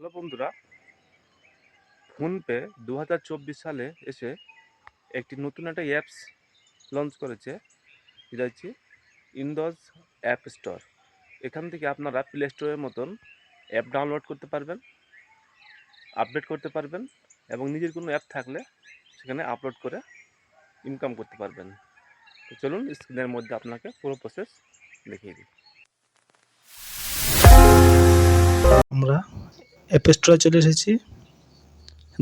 Hello বন্ধুরা, PhonePe দু হাজার চব্বিশ সালে এসে একটি নতুন একটা অ্যাপস লঞ্চ করেছে যেটা হচ্ছে ইন্ডোজ অ্যাপ স্টোর এখান থেকে আপনারা প্লে স্টোরের মতন অ্যাপ ডাউনলোড করতে পারবেন আপডেট করতে পারবেন এবং নিজের কোনো অ্যাপ থাকলে সেখানে আপলোড করে ইনকাম করতে পারবেন। তো চলুন স্ক্রিনের মধ্যে আপনাকে পুরো প্রসেস দেখিয়ে দিই। আমরা অ্যাপ স্টোরে চলে এসেছি।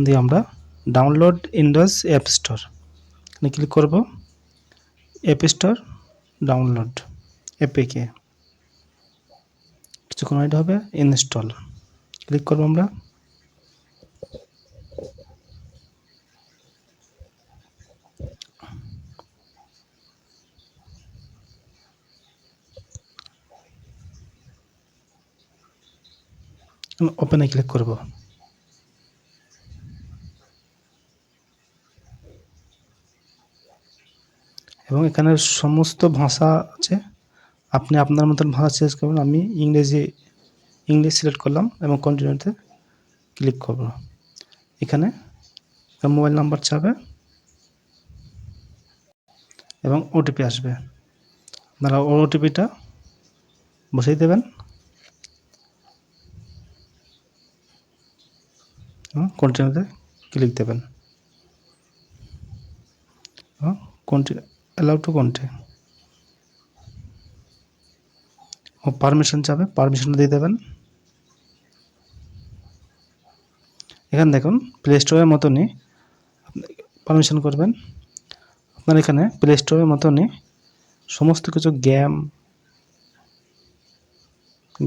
দিয়ে আমরা ডাউনলোড ইন্ডাস অ্যাপ স্টোর এখানে ক্লিক করব। অ্যাপ স্টোর ডাউনলোড অ্যাপে কে কিছুক্ষণ হবে ইনস্টল ক্লিক করব আমরা। ওপেনে ক্লিক করব। এবং এখানে সমস্ত ভাষা আছে। আপনি আপনার মতন ভাষা চেঞ্জ করবেন। আমি ইংরেজি, ইংলিশ সিলেক্ট করলাম এবং কন্টিনিউতে ক্লিক করব। এখানে মোবাইল নাম্বার চাবে এবং ওটিপি আসবে। আপনারা ওটিপিটা বসিয়ে দেবেন। কন্টিনিউতে ক্লিক দেবেন। কন্টিনিউ অ্যালাউ টু কন্টিনিউ ও পারমিশন চাবে পারমিশন দিয়ে দেবেন। এখানে দেখুন প্লে স্টোরের মতনই পারমিশন করবেন। আপনার এখানে প্লে স্টোরের মতনই সমস্ত কিছু গেম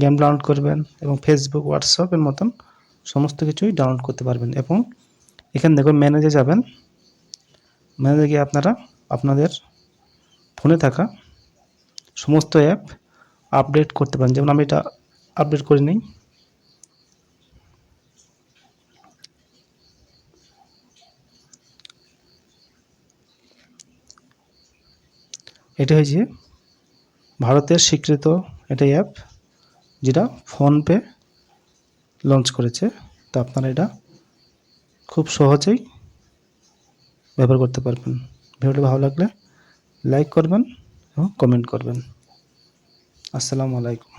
গেম ডাউনলোড করবেন এবং ফেসবুক হোয়াটসঅ্যাপের মতন সমস্ত কিছুই ডাউনলোড করতে পারবেন এবং এখানে দেখুন ম্যানেজে যাবেন। ম্যানেজে গিয়ে আপনারা আপনাদের ফোনে থাকা সমস্ত অ্যাপ আপডেট করতে পারেন। যেমন আমি এটা আপডেট করে নিই। এটা হয়েছে ভারতের স্বীকৃত এটা অ্যাপ যেটা ফোনপে লঞ্চ করেছে, তো আপনারা এটা খুব সহজেই ব্যবহার করতে পারবেন। ভিডিওটি ভালো লাগলে লাইক করবেন এবং কমেন্ট করবেন। আসসালামু আলাইকুম।